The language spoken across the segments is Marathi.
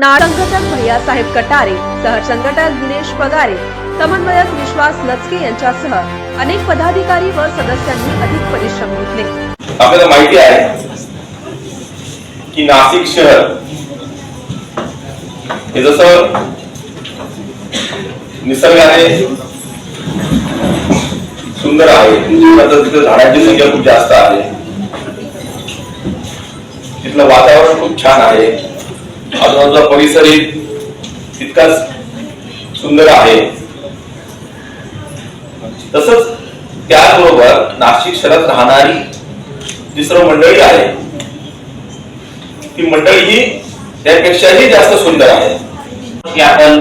नाड संघटक भैयासाहेब कटारे सहसंघटक दिनेश पगारे समन्वयक विश्वास लचके यांच्यासह अनेक पदाधिकारी व सदस्यांनी अधिक परिश्रम घेतले. आपल्याला माहिती आहे की नाशिक शहर हे जसं निसर्गाने सुंदर आहे तिथे झाडांची संख्या खूप जास्त आहे. तिथलं वातावरण खूप छान आहे. आजूबाजूचा परिसरही तितकाच सुंदर आहे. तसंच त्याचबरोबर नाशिक शहरात राहणारी जी सर्व मंडळी आहे ती मंडळी ही त्यापेक्षाही जास्त सुंदर आहे की आपण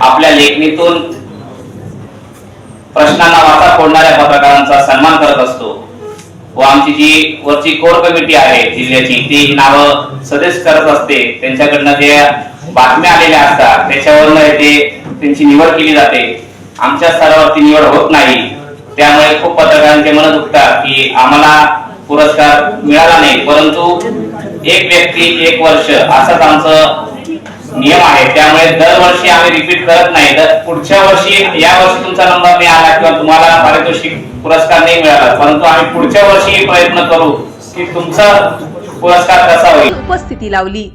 आपल्या लेखणीतून प्रश्नांना माता फोडणाऱ्या पत्रकारांचा सन्मान करत असतो. व आमची जी वरची कोर कमिटी आहे जिल्ह्याची ती नावं सजेस्ट करत असते. त्यांच्याकडनं जे बातम्या आलेल्या असतात त्याच्यावरनं ते त्यांची निवड केली जाते. आमच्या स्तरावरती निवड होत नाही. त्यामुळे खूप पत्रकारांचे मन दुखतात की आम्हाला पुरस्कार मिळाला नाही. परंतु एक व्यक्ती एक वर्ष असंच आमचं नियम आहे. त्यामुळे दरवर्षी आम्ही रिपीट करत नाही. तर पुढच्या वर्षी या वर्षी तुमचा नंबर नाही आला किंवा तुम्हाला पारितोषिक पुरस्कार नाही मिळाला. परंतु आम्ही पुढच्या वर्षी प्रयत्न करू की तुमचा पुरस्कार कसा होईल. उपस्थिती लावली.